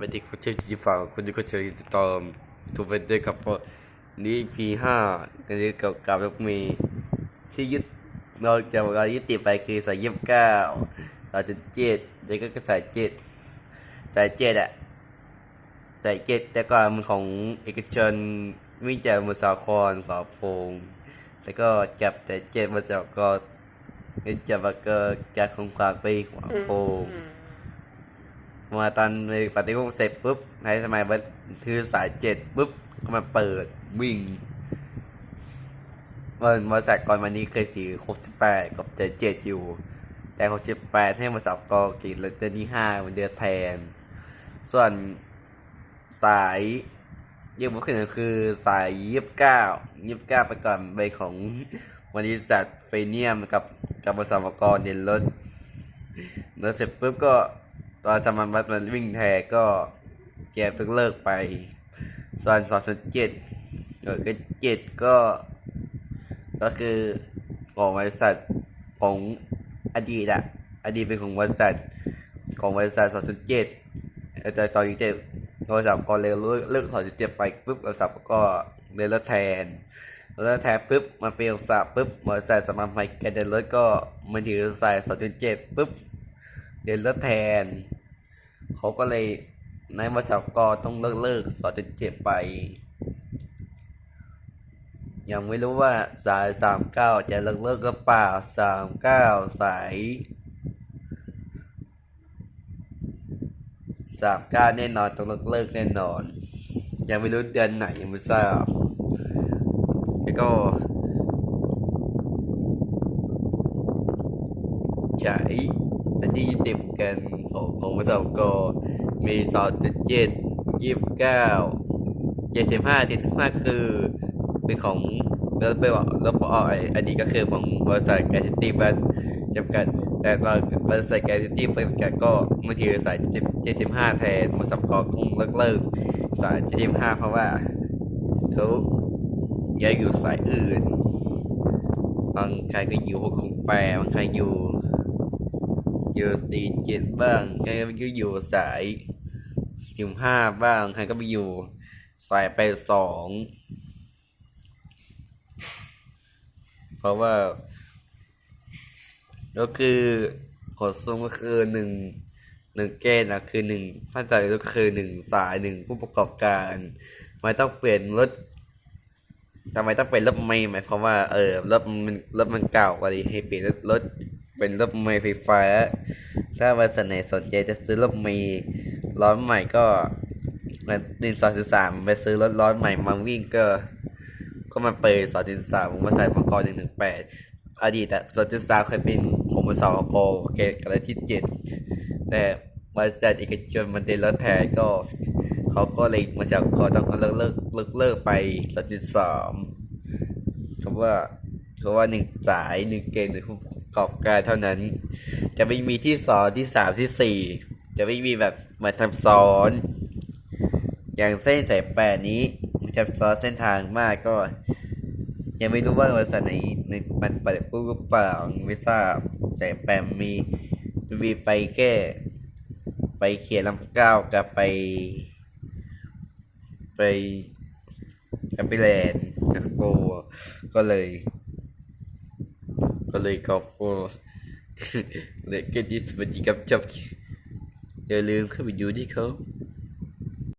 วัสดีคุณเชฟจีฝั่งคุณที่ก็เชฟติดตามทูเวนเดอร์กับเพราะนี่พีห้ากันนี้กับกับรถมย์ที่ยึดนอกจากเรายึดติดไปคือสายยี่สิบเก้าสายจุดเจ็ดแล้วก็สายเจ็ดสายเจ็ดอะสายเจ็ดแต่ก่อนมันของเอกชนวิ่งจากมุสาครฝาโพงแล้วก็จับแต่เจ็ดมาจากก็จับมาก็จากคงคลางไปขวาโพง มาตอนในปฏิรูปเสร็จปุ๊บในสมัยบันทือสายเจ็ดปุ๊บก็มาเปิดวิ่งเมื่อบริษัทก่อนวันนี้เคยถือหกสิบแปดกับเจ็ดเจ็ดอยู่ แต่หกสิบแปดให้บริษัทกอกินเลยเดือนที่ห้ามันเดือนแทน ส่วนสายยี่สิบขึ้นคือสายยี่สิบเก้ายี่สิบเก้าไปก่อนใบของบริษัทเฟเนียมกับกับบริษัทกรเดินรถแล้วเสร็จปุ๊บก็ ตอนจำมันวัดมันวิ่งแทก็แกเพิ่งเลิกไป ส่วนสองเจ็ดเออก็เจ็ดก็ ก็คือของบริษัทของอดีตอะอดีตเป็นของบริษัทของบริษัทสองเจ็ดแต่ตอนนี้เจ็ดบริษัทก็เลยเลิกเลิกสองเจ็ดไปปุ๊บบริษัทก็เลยลิกแทนแล้วแทนปุ๊บมันเป็นบริษัทปุ๊บบริษัทสมาคมแกเดินรถก็มันถือสายสองเจ็ดปุ๊บเดินรถแทน เขาก็เลยนบริษัทก็ต้องเลิกเลิกสอจนเจ็บไป ยังไม่รู้ว่าสายสามเก้าจะเลิกเลิกก็เปล่าสามเก้าสายสามเก้าแน่นอนต้องเลิกเลิกแน่นอน ยังไม่รู้เดือนไหนยังไม่ทราบแล้วก็ใช้ แต่ที่ติดกันของของบริษัทก็มีสองจุดเจ็ดยี่สิบเก้าเจ็ดสิบห้าเจ็ดสิบห้าคือ เป็นของแล้วไปว่าแล้วพอไออันนี้ก็คือของบริษัทแกสตี้บันจำกัด แต่ว่าบริษัทแกสตี้จำกัดก็บางทีสายเจ็ดสิบห้าแทนบริษัทก็คงเลิกเลิกสายเจ็ดสิบห้าเพราะว่าเขาย้ายอยู่สายอื่นบางใครก็อยู่หกของแปดบางใครอยู่ อยู่สี่เจ็ดบ้างใครก็ไปอยู่สายสิบห้าบ้างใครก็ไปอยู่สายไปสองเพราะว่า ก็คือขอซูมก็คือหนึ่งหนึ่งเกณฑ์นะคือหนึ่งพันใจก็คือหนึ่งสายหนึ่งผู้ประกอบการทำไมต้องเปลี่ยนรถทำไมต้องเป็นรถไม่หมายความว่าเออรถมันรถมันเก่ากว่าดีให้เปลี่ยนรถรถ เป็นรถเมล์ไฟฟ้า ถ้าบริษัทไหนสนใจจะซื้อรถเมล์ร้อนใหม่ก็มาดินสองจุดสามไปซื้อรถร้อนใหม่มาวิ่งก็ ก็มาเปิดสองจุดสามมาใส่มังกรหนึ่งหนึ่งแปดอดีตอะสองจุดสามเคยเป็นของบริษัทโกเกตกันที่เจ็ดแต่บริษัทเอกชนมันเดินรถแทนก็เขาก็เลยมาจากก็ต้องเลิกเลิกเลิกเลิกไปสองจุดสามคำว่า ราะว่าหนึ่งสายหนึ่งเกมหนึ่งผู้ประกอบการเท่านั้น จะไม่มีที่สอนที่สามที่สี่จะไม่มีแบบมาทำซ้อน อย่างเส้นสายแปดนี้มันจะซ้อนเส้นทางมากก็ ยังไม่รู้ว่าบริษัทไหนมันเปิดปุ๊บหรือเปล่าไม่ทราบแต่แปมมีมีไปแก้ ไปเขียนลำก้าวกับไป ไปแอปเปิลแลนกับโกก็เลย เลยขอบคุณเล็ก็ดีสวัสดีครับจับอย่าลืมเข้าไปดูที่เขา